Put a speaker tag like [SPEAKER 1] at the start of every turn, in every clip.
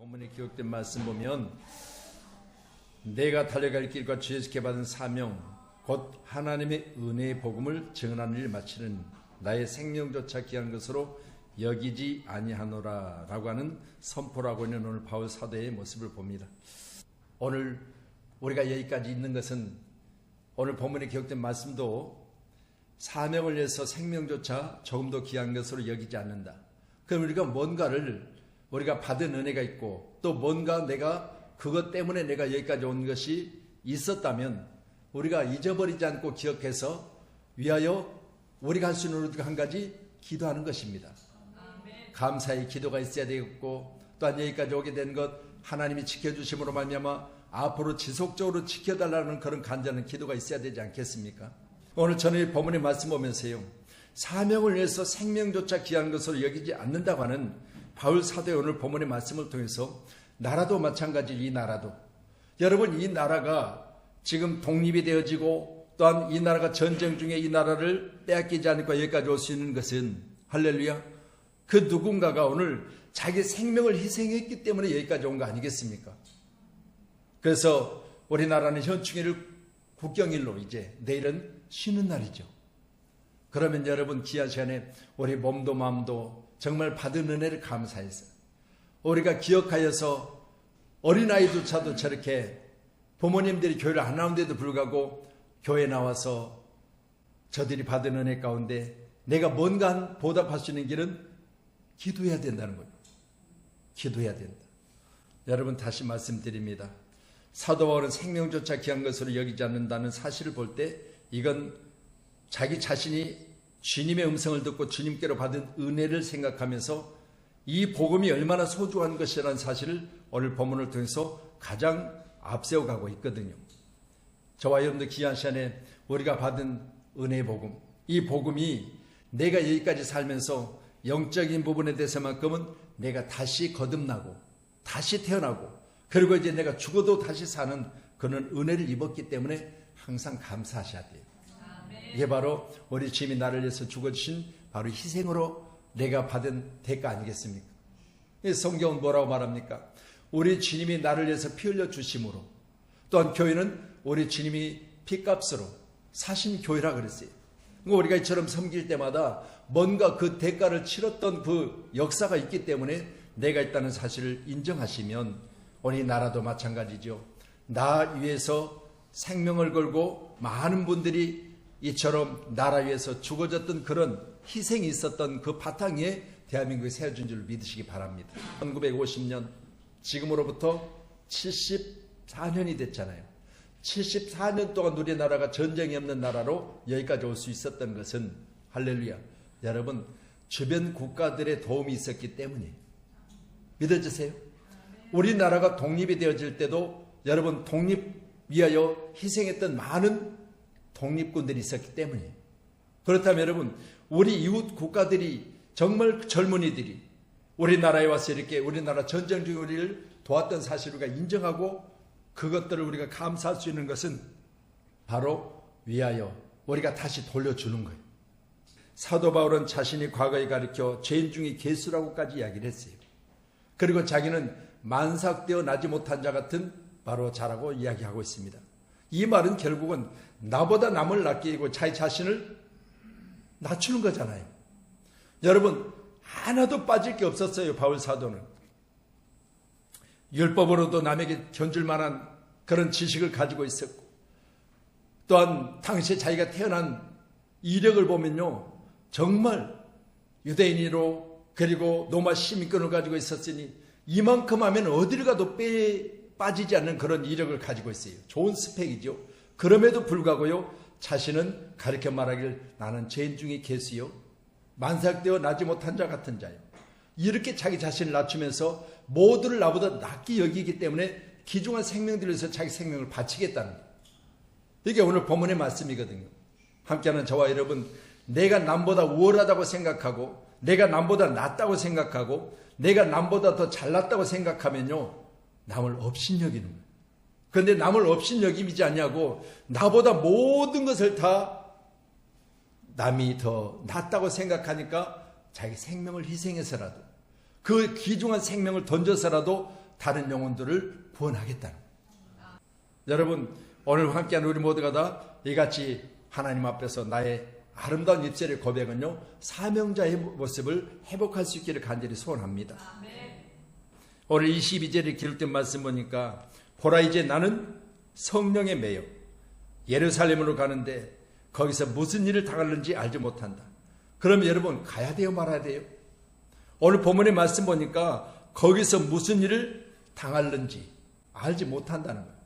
[SPEAKER 1] 본문에 기록된 말씀 보면 내가 달려갈 길과 주에서 받은 사명 곧 하나님의 은혜의 복음을 증언하는 일 마치는 나의 생명조차 귀한 것으로 여기지 아니하노라라고 하는 선포라고 있는 오늘 바울 사도의 모습을 봅니다. 오늘 우리가 여기까지 있는 것은 오늘 본문에 기록된 말씀도 사명을 위해서 생명조차 조금도 귀한 것으로 여기지 않는다. 그럼 우리가 뭔가를 우리가 받은 은혜가 있고 또 뭔가 내가 그것 때문에 내가 여기까지 온 것이 있었다면 우리가 잊어버리지 않고 기억해서 위하여 우리가 할 수 있는 한 가지 기도하는 것입니다. 감사의 기도가 있어야 되겠고 또한 여기까지 오게 된 것 하나님이 지켜주심으로 말미암아 앞으로 지속적으로 지켜달라는 그런 간절한 기도가 있어야 되지 않겠습니까? 오늘 저는 이 본문의 말씀 보면서요. 사명을 위해서 생명조차 귀한 것으로 여기지 않는다고 하는 바울 사도의 오늘 본문의 말씀을 통해서 나라도 마찬가지 이 나라도 여러분 이 나라가 지금 독립이 되어지고 또한 이 나라가 전쟁 중에 이 나라를 빼앗기지 않고 여기까지 올 수 있는 것은 할렐루야 그 누군가가 오늘 자기 생명을 희생했기 때문에 여기까지 온 거 아니겠습니까? 그래서 우리나라는 현충일을 국경일로 이제 내일은 쉬는 날이죠. 그러면 여러분 귀한 시간에 우리 몸도 마음도 정말 받은 은혜를 감사해서 우리가 기억하여서 어린아이조차도 저렇게 부모님들이 교회를 안 나오는데도 불구하고 교회 나와서 저들이 받은 은혜 가운데 내가 뭔가 보답할 수 있는 길은 기도해야 된다는 거예요. 기도해야 된다. 여러분 다시 말씀드립니다. 사도 바울은 생명조차 귀한 것으로 여기지 않는다는 사실을 볼 때 이건 자기 자신이 주님의 음성을 듣고 주님께로 받은 은혜를 생각하면서 이 복음이 얼마나 소중한 것이라는 사실을 오늘 본문을 통해서 가장 앞세워 가고 있거든요. 저와 여러분들 귀한 시간에 우리가 받은 은혜 복음, 이 복음이 내가 여기까지 살면서 영적인 부분에 대해서만큼은 내가 다시 거듭나고 다시 태어나고 그리고 이제 내가 죽어도 다시 사는 그런 은혜를 입었기 때문에 항상 감사하셔야 돼요. 이게 바로 우리 주님이 나를 위해서 죽어주신 바로 희생으로 내가 받은 대가 아니겠습니까? 성경은 뭐라고 말합니까? 우리 주님이 나를 위해서 피 흘려 주심으로 또한 교회는 우리 주님이 피값으로 사신 교회라 그랬어요. 우리가 이처럼 섬길 때마다 뭔가 그 대가를 치렀던 그 역사가 있기 때문에 내가 있다는 사실을 인정하시면 우리 나라도 마찬가지죠. 나 위해서 생명을 걸고 많은 분들이 이처럼 나라 위해서 죽어졌던 그런 희생이 있었던 그 바탕 위에 대한민국이 세워진 줄 믿으시기 바랍니다. 1950년 지금으로부터 74년이 됐잖아요. 74년 동안 우리 나라가 전쟁이 없는 나라로 여기까지 올 수 있었던 것은 할렐루야. 여러분 주변 국가들의 도움이 있었기 때문이에요. 믿어지세요? 우리나라가 독립이 되어질 때도 여러분 독립 위하여 희생했던 많은 독립군들이 있었기 때문이에요. 그렇다면 여러분 우리 이웃 국가들이 정말 젊은이들이 우리나라에 와서 이렇게 우리나라 전쟁 중에 우리를 도왔던 사실을 우리가 인정하고 그것들을 우리가 감사할 수 있는 것은 바로 위하여 우리가 다시 돌려주는 거예요. 사도 바울은 자신이 과거에 가르쳐 죄인 중에 개수라고까지 이야기를 했어요. 그리고 자기는 만삭되어 나지 못한 자 같은 바로 자라고 이야기하고 있습니다. 이 말은 결국은 나보다 남을 낚이고 자기 자신을 낮추는 거잖아요. 여러분 하나도 빠질 게 없었어요. 바울 사도는 율법으로도 남에게 견줄 만한 그런 지식을 가지고 있었고 또한 당시에 자기가 태어난 이력을 보면요 정말 유대인으로 그리고 노마 시민권을 가지고 있었으니 이만큼 하면 어디를 가도 빼 빠지지 않는 그런 이력을 가지고 있어요. 좋은 스펙이죠. 그럼에도 불구하고요 자신은 가르쳐 말하길 나는 죄인 중에 개수요 만삭되어 나지 못한 자 같은 자요. 이렇게 자기 자신을 낮추면서 모두를 나보다 낫게 여기기 때문에 기중한 생명들에서 자기 생명을 바치겠다는 거예요. 이게 오늘 본문의 말씀이거든요. 함께하는 저와 여러분, 내가 남보다 우월하다고 생각하고, 내가 남보다 낫다고 생각하고, 내가 남보다 더 잘났다고 생각하면요, 남을 업신여기는 거예요. 그런데 남을 업신여김이지 않냐고, 나보다 모든 것을 다 남이 더 낫다고 생각하니까 자기 생명을 희생해서라도 그 귀중한 생명을 던져서라도 다른 영혼들을 구원하겠다는. 여러분 오늘 함께한 우리 모두가 다 이같이 하나님 앞에서 나의 아름다운 입술의 고백은요 사명자의 모습을 회복할 수 있기를 간절히 소원합니다. 오늘 22절에 기록된 말씀 보니까 보라 이제 나는 성령에 매여 예루살렘으로 가는데 거기서 무슨 일을 당할는지 알지 못한다. 그럼 여러분 가야 돼요 말아야 돼요? 오늘 본문의 말씀 보니까 거기서 무슨 일을 당할는지 알지 못한다는 거예요.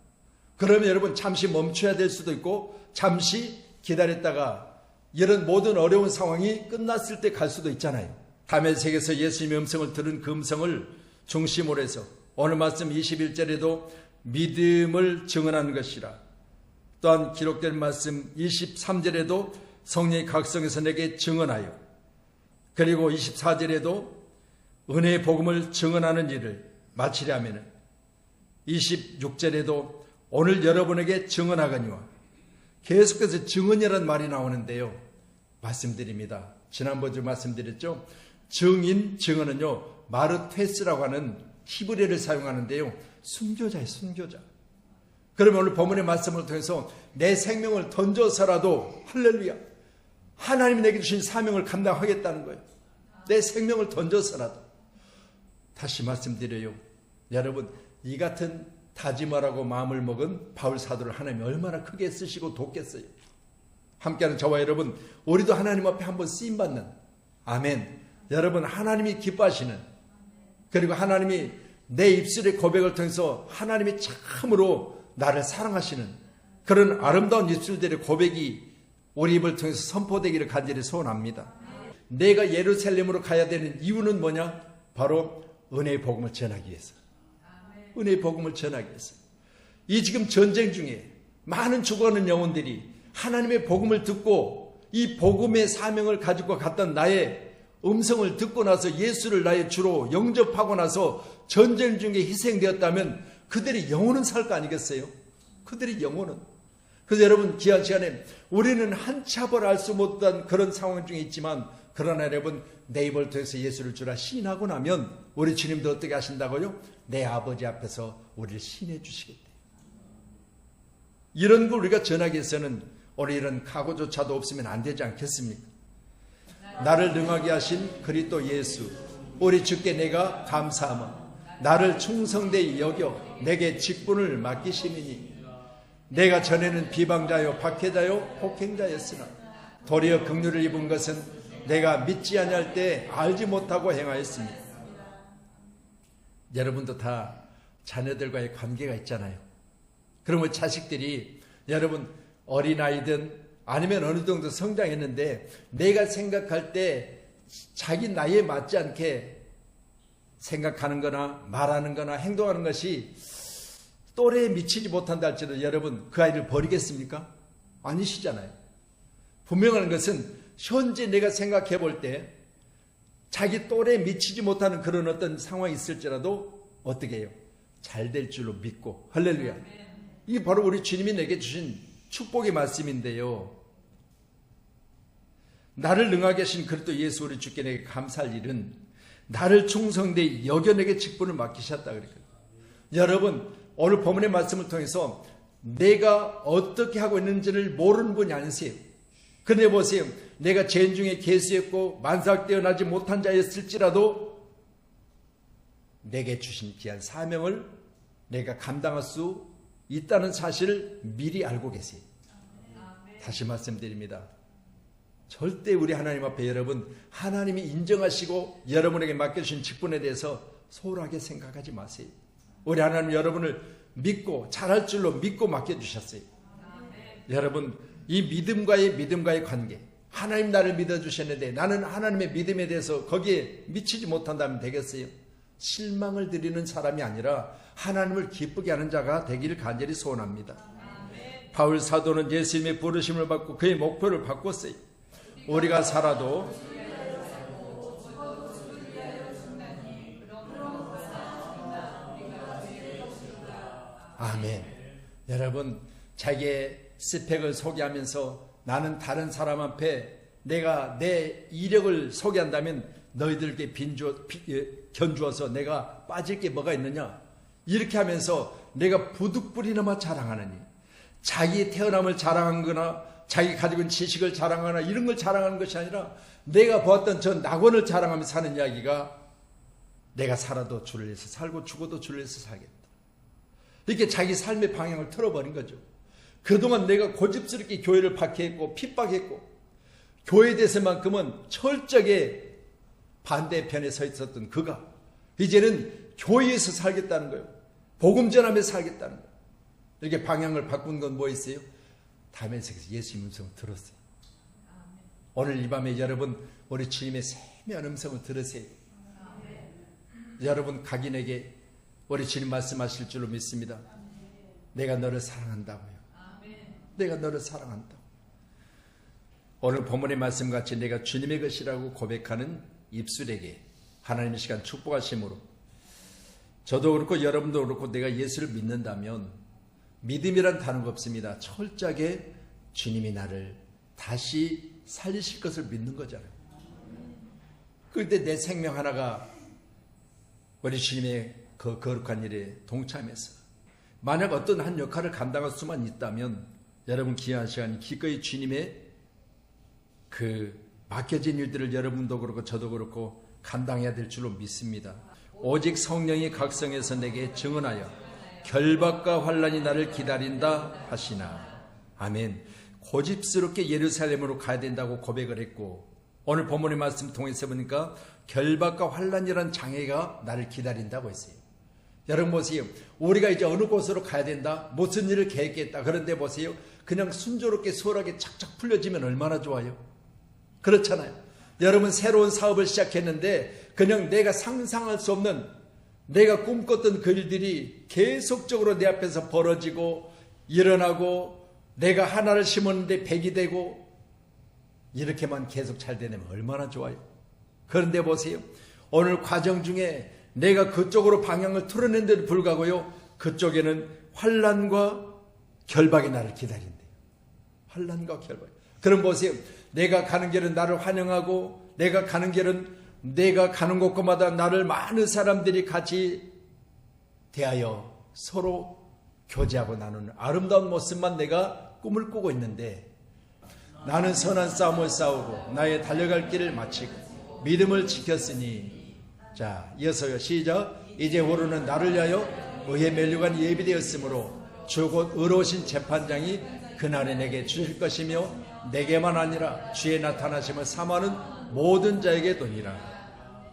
[SPEAKER 1] 그러면 여러분 잠시 멈춰야 될 수도 있고 잠시 기다렸다가 이런 모든 어려운 상황이 끝났을 때 갈 수도 있잖아요. 다메섹에서 예수님의 음성을 들은 그 음성을 중심으로 해서 오늘 말씀 21절에도 믿음을 증언하는 것이라 또한 기록된 말씀 23절에도 성령의 각성에서 내게 증언하여 그리고 24절에도 은혜의 복음을 증언하는 일을 마치려 하면 26절에도 오늘 여러분에게 증언하거니와 계속해서 증언이라는 말이 나오는데요. 말씀드립니다. 지난번에 말씀드렸죠. 증인, 증언은요. 마르테스라고 하는 히브리를 사용하는데요. 순교자의 순교자. 그러면 오늘 본문의 말씀을 통해서 내 생명을 던져서라도 할렐루야. 하나님이 내게 주신 사명을 감당하겠다는 거예요. 내 생명을 던져서라도. 다시 말씀드려요. 여러분, 이 같은 다짐하라고 마음을 먹은 바울 사도를 하나님이 얼마나 크게 쓰시고 돕겠어요. 함께하는 저와 여러분, 우리도 하나님 앞에 한번 쓰임 받는 아멘. 여러분 하나님이 기뻐하시는 그리고 하나님이 내 입술의 고백을 통해서 하나님이 참으로 나를 사랑하시는 그런 아름다운 입술들의 고백이 우리 입을 통해서 선포되기를 간절히 소원합니다. 내가 예루살렘으로 가야 되는 이유는 뭐냐? 바로 은혜의 복음을 전하기 위해서. 은혜의 복음을 전하기 위해서. 이 지금 전쟁 중에 많은 죽어가는 영혼들이 하나님의 복음을 듣고 이 복음의 사명을 가지고 갔던 나의 음성을 듣고 나서 예수를 나의 주로 영접하고 나서 전쟁 중에 희생되었다면 그들의 영혼은 살 거 아니겠어요? 그들의 영혼은. 그래서 여러분 귀한 시간에 우리는 한참을 알 수 못한 그런 상황 중에 있지만 그러나 여러분 내 입을 통해서 예수를 주라 시인하고 나면 우리 주님도 어떻게 하신다고요? 내 아버지 앞에서 우리를 신해 주시겠대요. 이런 걸 우리가 전하기 위해서는 우리 이런 각오조차도 없으면 안 되지 않겠습니까? 나를 능하게 하신 그리스도 예수 우리 주께 내가 감사하며 나를 충성되이 여겨 내게 직분을 맡기시니 내가 전에는 비방자요 박해자요 폭행자였으나 도리어 긍휼을 입은 것은 내가 믿지 아니할 때 알지 못하고 행하였습니다. 여러분도 다 자녀들과의 관계가 있잖아요. 그러면 자식들이 여러분 어린아이든 아니면 어느 정도 성장했는데 내가 생각할 때 자기 나이에 맞지 않게 생각하는 거나 말하는 거나 행동하는 것이 또래에 미치지 못한다 할지라도 여러분 그 아이를 버리겠습니까? 아니시잖아요. 분명한 것은 현재 내가 생각해 볼 때 자기 또래에 미치지 못하는 그런 어떤 상황이 있을지라도 어떻게 해요? 잘 될 줄로 믿고 할렐루야. 이게 바로 우리 주님이 내게 주신 축복의 말씀인데요. 나를 능하게 하신 그리스도 예수 우리 주께 내게 감사할 일은 나를 충성되 여겨 내게 직분을 맡기셨다 그랬거든요. 여러분 오늘 본문의 말씀을 통해서 내가 어떻게 하고 있는지를 모르는 분이 아니세요. 근데 보세요. 내가 죄인 중에 계수했고 만삭되어 나지 못한 자였을지라도 내게 주신 귀한 사명을 내가 감당할 수 있다는 사실을 미리 알고 계세요. 다시 말씀드립니다. 절대 우리 하나님 앞에 여러분 하나님이 인정하시고 여러분에게 맡겨주신 직분에 대해서 소홀하게 생각하지 마세요. 우리 하나님 여러분을 믿고 잘할 줄로 믿고 맡겨주셨어요. 여러분 이 믿음과의 믿음과의 관계 하나님 나를 믿어주셨는데 나는 하나님의 믿음에 대해서 거기에 미치지 못한다면 되겠어요? 실망을 드리는 사람이 아니라 하나님을 기쁘게 하는 자가 되기를 간절히 소원합니다. 바울 사도는 예수님의 부르심을 받고 그의 목표를 바꿨어요. 우리가 살아도 아멘. 여러분, 자기의 스펙을 소개하면서 나는 다른 사람 앞에 내가 내 이력을 소개한다면 너희들께 빈주, 비, 견주어서 내가 빠질 게 뭐가 있느냐? 이렇게 하면서 내가 부득불이나마 자랑하느니 자기 태어남을 자랑하거나 자기 가지고 있는 지식을 자랑하거나 이런 걸 자랑하는 것이 아니라 내가 보았던 저 낙원을 자랑하며 사는 이야기가 내가 살아도 주를 위해서 살고 죽어도 주를 위해서 살겠다. 이렇게 자기 삶의 방향을 틀어버린 거죠. 그동안 내가 고집스럽게 교회를 박해했고 핍박했고 교회에 대해서만큼은 철저하게 반대편에 서 있었던 그가 이제는 교회에서 살겠다는 거예요. 복음 전하며 살겠다는 거예요. 이렇게 방향을 바꾼 건 뭐 있어요? 담에색에서 예수님 음성을 들었어요. 오늘 이 밤에 여러분 우리 주님의 세미한 음성을 들으세요. 여러분 각인에게 우리 주님 말씀하실 줄로 믿습니다. 내가 너를 사랑한다고요. 내가 너를 사랑한다. 오늘 본문의 말씀 같이 내가 주님의 것이라고 고백하는 입술에게 하나님의 시간 축복하심으로 저도 그렇고 여러분도 그렇고 내가 예수를 믿는다면 믿음이란 단어가 없습니다. 철저하게 주님이 나를 다시 살리실 것을 믿는 거잖아요. 그런데 내 생명 하나가 우리 주님의 그 거룩한 일에 동참해서 만약 어떤 한 역할을 감당할 수만 있다면 여러분 귀한 시간 기꺼이 주님의 그 맡겨진 일들을 여러분도 그렇고 저도 그렇고 감당해야 될 줄로 믿습니다. 오직 성령이 각성해서 내게 증언하여 결박과 환란이 나를 기다린다 하시나. 아멘. 고집스럽게 예루살렘으로 가야 된다고 고백을 했고 오늘 본문의 말씀 통해서 보니까 결박과 환란이란 장애가 나를 기다린다고 했어요. 여러분 보세요. 우리가 이제 어느 곳으로 가야 된다. 무슨 일을 계획했다. 그런데 보세요. 그냥 순조롭게 수월하게 착착 풀려지면 얼마나 좋아요. 그렇잖아요. 여러분 새로운 사업을 시작했는데 그냥 내가 상상할 수 없는 내가 꿈꿨던 그 일들이 계속적으로 내 앞에서 벌어지고 일어나고 내가 하나를 심었는데 백이 되고 이렇게만 계속 잘 되면 얼마나 좋아요. 그런데 보세요. 오늘 과정 중에 내가 그쪽으로 방향을 틀어낸데도 불구하고요. 그쪽에는 환란과 결박이 나를 기다린대요. 환란과 결박. 그럼 보세요. 내가 가는 길은 나를 환영하고 내가 가는 길은 내가 가는 곳마다 나를 많은 사람들이 같이 대하여 서로 교제하고 나누는 아름다운 모습만 내가 꿈을 꾸고 있는데 나는 선한 싸움을 싸우고 나의 달려갈 길을 마치고 믿음을 지켰으니 자 이어서요. 시작. 이제 오르는 나를 위하여 의의 멸류관 예비되었으므로 주곧 의로우신 재판장이 그날에 내게 주실 것이며 내게만 아니라 주의 나타나심을 삼하는 모든 자에게 도니라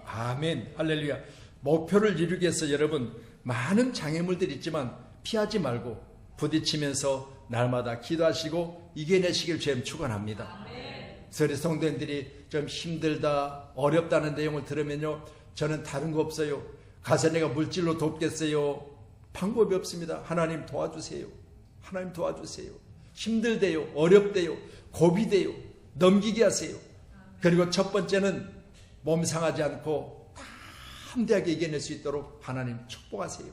[SPEAKER 1] 아멘 할렐루야 목표를 이루기 위해서 여러분 많은 장애물들이 있지만 피하지 말고 부딪히면서 날마다 기도하시고 이겨내시길 주님 축원합니다. 서리 성도님들이 좀 힘들다 어렵다는 내용을 들으면요 저는 다른 거 없어요. 가서 내가 물질로 돕겠어요. 방법이 없습니다. 하나님 도와주세요. 하나님 도와주세요. 힘들대요. 어렵대요. 고비대요. 넘기게 하세요. 그리고 첫 번째는 몸 상하지 않고 담대하게 이겨낼 수 있도록 하나님 축복하세요.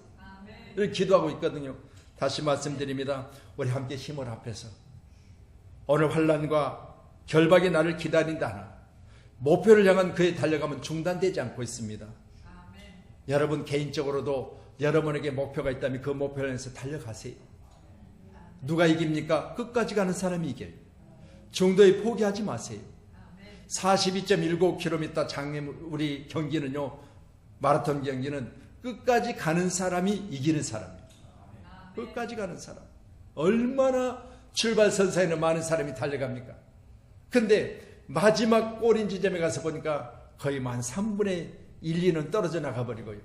[SPEAKER 1] 이렇게 기도하고 있거든요. 다시 말씀드립니다. 우리 함께 힘을 합해서 오늘 환란과 결박이 나를 기다린다 하나 목표를 향한 그에 달려가면 중단되지 않고 있습니다. 여러분 개인적으로도 여러분에게 목표가 있다면 그 목표를 향해서 달려가세요. 누가 이깁니까? 끝까지 가는 사람이 이겨요. 중도에 포기하지 마세요. 42.19km 장애 우리 경기는요. 마라톤 경기는 끝까지 가는 사람이 이기는 사람이에요. 끝까지 가는 사람. 얼마나 출발선사에는 많은 사람이 달려갑니까? 근데 마지막 꼬린 지점에 가서 보니까 거의 한 3분의 1, 2는 떨어져 나가버리고요.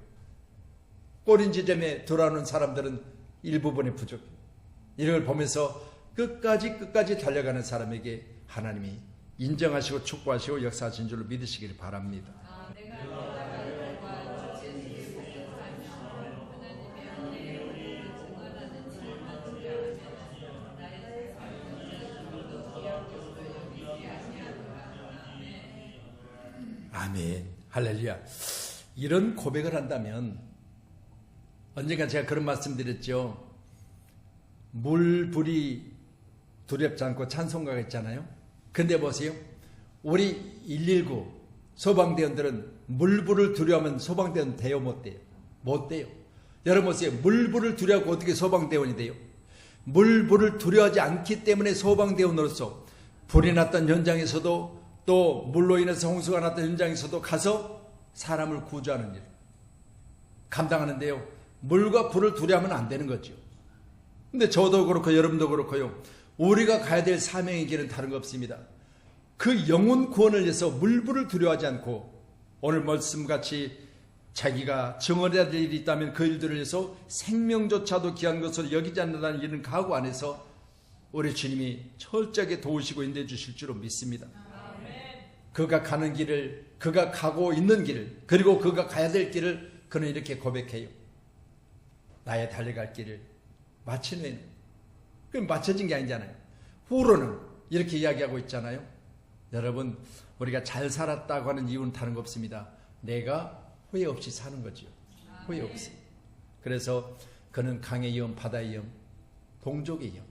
[SPEAKER 1] 꼬린 지점에 돌아오는 사람들은 일부분이 부족해요. 걸 보면서 끝까지 끝까지 달려가는 사람에게 하나님이 인정하시고 축복하시고 역사하신 줄로 믿으시길 바랍니다. 아멘. 할렐루야. 이런 고백을 한다면 언젠가 제가 그런 말씀 드렸죠. 물, 불이 두렵지 않고 찬송가가 있잖아요. 근데 보세요. 우리 119 소방대원들은 물불을 두려워하면 소방대원 돼요, 못 돼요? 못 돼요. 여러분 보세요. 물불을 두려워하고 어떻게 소방대원이 돼요? 물불을 두려워하지 않기 때문에 소방대원으로서 불이 났던 현장에서도 또 물로 인해서 홍수가 났던 현장에서도 가서 사람을 구조하는 일 감당하는데요. 물과 불을 두려워하면 안 되는 거죠. 근데 저도 그렇고 여러분도 그렇고요. 우리가 가야 될 사명의 길은 다른 거 없습니다. 그 영혼 구원을 위해서 물불을 두려워하지 않고 오늘 말씀같이 자기가 정언해야 될 일이 있다면 그 일들을 위해서 생명조차도 귀한 것으로 여기지 않는다는 이런 각오 안에서 우리 주님이 철저하게 도우시고 인도해 주실 줄로 믿습니다. 그가 가는 길을 그가 가고 있는 길을 그리고 그가 가야 될 길을 그는 이렇게 고백해요. 나의 달려갈 길을 후에는 그럼 맞춰진 게 아니잖아요. 후로는 이렇게 이야기하고 있잖아요. 여러분 우리가 잘 살았다고 하는 이유는 다른 거 없습니다. 내가 후회 없이 사는 거죠. 후회 없이. 그래서 그는 강의 영, 바다의 영, 동족의 영,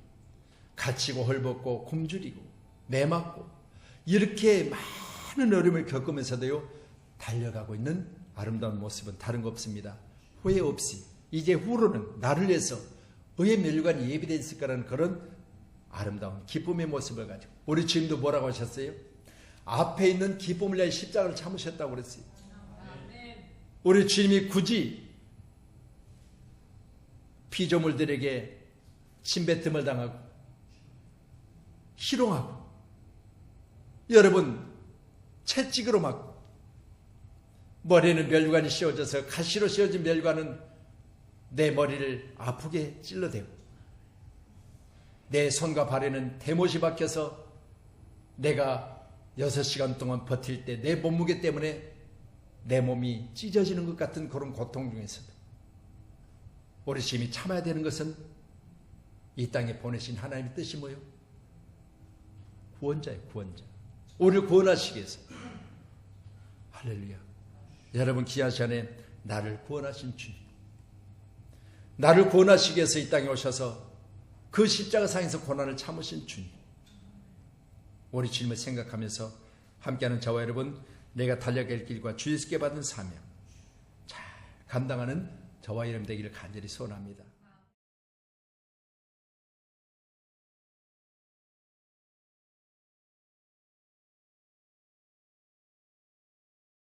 [SPEAKER 1] 갇히고 헐벗고 굶주리고 매맞고 이렇게 많은 어려움을 겪으면서도요 달려가고 있는 아름다운 모습은 다른 거 없습니다. 후회 없이 이제 후로는 나를 위해서 의의 멸관이 예비되어 있을 거라는 그런 아름다운 기쁨의 모습을 가지고 우리 주님도 뭐라고 하셨어요? 앞에 있는 기쁨을 위해 십자가를 참으셨다고 그랬어요. 우리 주님이 굳이 피조물들에게 침뱉음을 당하고 희롱하고 여러분 채찍으로 맞고 머리에는 멸관이 씌워져서 가시로 씌워진 멸관은 내 머리를 아프게 찔러대고 내 손과 발에는 대못이 박혀서 내가 6시간 동안 버틸 때 내 몸무게 때문에 내 몸이 찢어지는 것 같은 그런 고통 중에서도 주님이 참아야 되는 것은 이 땅에 보내신 하나님의 뜻이 뭐요? 구원자예요, 구원자. 우리를 구원하시기 위해서. 할렐루야. 여러분 귀한 시간에 나를 구원하신 주님. 나를 구원하시기 위해서 이 땅에 오셔서 그 십자가 상에서 고난을 참으신 주님. 우리 주님을 생각하면서 함께하는 저와 여러분 내가 달려갈 길과 주님께 받은 사명 잘 감당하는 저와 여러분 되기를 간절히 소원합니다.